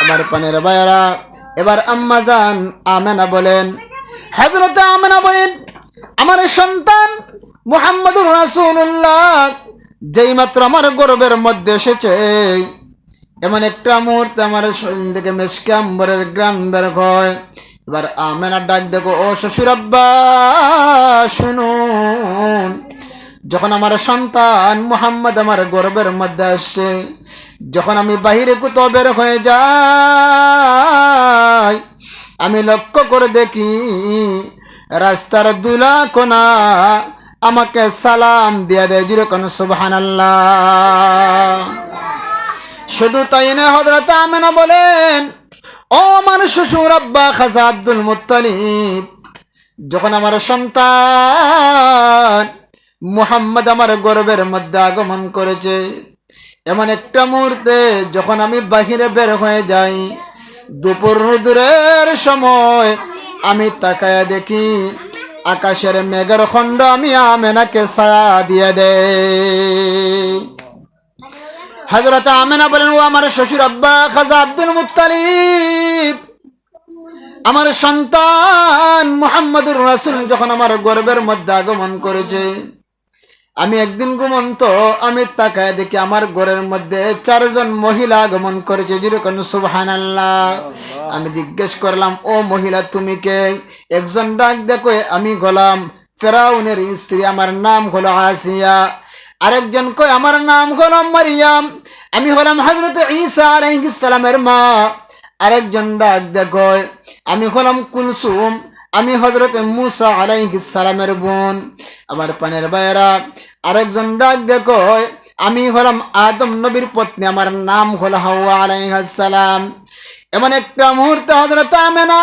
আমার পানের ভাইয়ারা, এবার আম্মা যান আমেনা বলেন। হজরত আমেনা বলেন, আমার সন্তান মুহাম্মদুর রাসূলুল্লাহ যেই মাত্র আমার গর্বের মধ্যে এসেছে। এমন একটা মুহূর্তে আমার শরীর থেকে মেশকে আম্বরের গ্রাম বের হয়। এবার আমেনা ডাক দেখো, ও শ্বশুর আব্বা, শুনুন। যখন আমার সন্তান মুহাম্মদ আমার গর্বের মধ্যে আসছে, যখন আমি বাহিরে কোথাও বের হয়ে যাই, আমি লক্ষ্য করে দেখি, রাস্তার দুলা কোনা আমাকে সালাম দিয়া দেয়। যেরকম সুবহান শুধু তাই না হজরত আমেনা বলেন, ও আমার শ্বশুর আব্বা খাজা আব্দুল মুত্তালিব, যখন আমার সন্তান মুহাম্মদ আমার গর্বের মধ্যে আগমন করেছে। এমন একটা মুহূর্তে যখন আমি বাহিরে বের হয়ে যাই, দুপুর রুদুরের সময় আমি তাকায়া দেখি, আকাশের মেঘের খণ্ড আমি আমেনাকে ছায়া দিয়ে দে হজরত আমেনা বলেন, ও আমার শ্বশুর আব্বা খাজা আব্দুল মুত্তালিব, আমার সন্তান মুহাম্মদুর রাসূল যখন আমার গর্বের মধ্যে আগমন করেছে আমি একদিন ঘুমন্ত আমি তাকায় দেখি আমার ঘরের মধ্যে চারজন মহিলা আগমন করেছে। যেরকম সুবহান আমি জিজ্ঞেস করলাম ও মহিলা তুমি কে? একজন ডাক দেখো আমি গলাম। ফেরাউনের স্ত্রী আমার নাম হলো আসিয়া। আরেকজন কয় আমার নাম হলো মারিয়াম। আমি হলাম হজরত ঈসা আলাইহিস সালামের মা। আরেকজন ডাক দেখো আমি হলাম কুলসুম। আমি হজরত মুসা আলাইহিস সালামের বোন, আমার পানের ভাইয়েরা। আরেকজন ডাক দেখো আমি হলাম আদম নবীর পত্নী, আমার নাম হলো হাওয়া আলাইহিস সালাম। এমন একটা মুহূর্তে হজরত আমেনা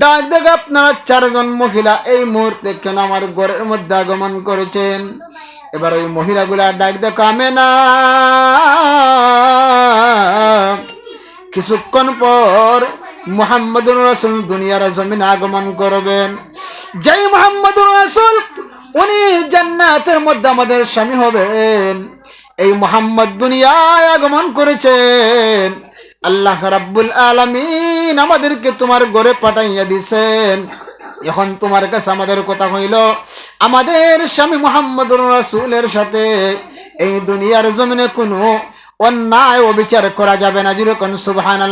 ডাক দেখে আপনারা চারজন মহিলা এই মুহূর্তে কেন আমার ঘরের মধ্যে আগমন করেছেন? এবার ওই মহিলাগুলা ডাক দেখো আমেনা, কিছুক্ষণ পর মুহাম্মদুর রাসূল দুনিয়ার জমিনে আগমন করবেন। যেই মুহাম্মদুর রাসূল, উনি জান্নাতের মধ্যে আমাদের স্বামী হবেন। এই মোহাম্মদ দুনিয়ায় আগমন করেছেন। আল্লাহ রাব্বুল আলামিন আমাদেরকে তোমার ঘরে পাঠাইয়া দিছেন। এখন তোমার কাছে আমাদের কথা হইল, আমাদের স্বামী মোহাম্মদুর রাসূলের সাথে এই দুনিয়ার জমিনে কোনো অন্যায় অবিচার করা যাবে না। যেরকম সুবহান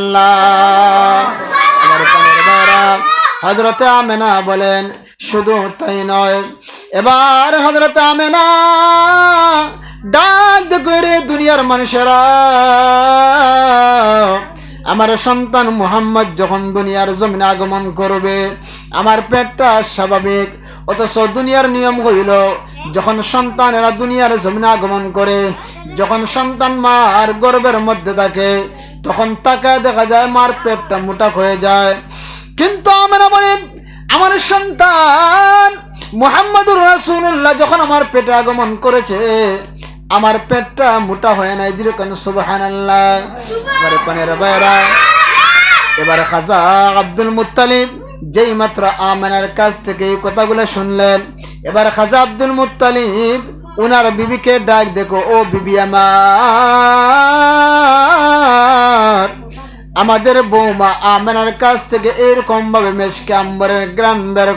হজরতে আমেনা বলেন, শুধু তাই নয়। এবার হজরত আমেনা ডাক করে দুনিয়ার মানুষেরা আমার সন্তান মুহাম্মদ যখন দুনিয়ার জমিনে আগমন করবে, আমার পেটটা স্বাভাবিক। অথচ দুনিয়ার নিয়ম হইল, যখন সন্তানেরা দুনিয়ার জমিনে আগমন করে, যখন সন্তান মা আর গর্বের মধ্যে থাকে, তখন তাকে দেখা যায় মার পেটটা মোটা হয়ে যায়। কিন্তু আমরা বলেন আমার সন্তান মুহাম্মদুর রাসূলুল্লাহ যখন আমার পেটে আগমন করেছে আমার পেটটা মোটা হয় নাই যেরকম সুবহানাল্লাহ। এবারে পানের বাইরা। এবারে খাজা আব্দুল মুত্তালিব যেই মাত্র আমানের কাছ থেকে এই কথাগুলো শুনলেন, এবার খাজা আব্দুল মুত্তালিব ওনার বিবিকে ডাক, দেখো, ও বিবি আমার, আমাদের বৌমা আমেনার কাছ থেকে এরকম ভাবে মেশকে আম্বরের গ্রাম বের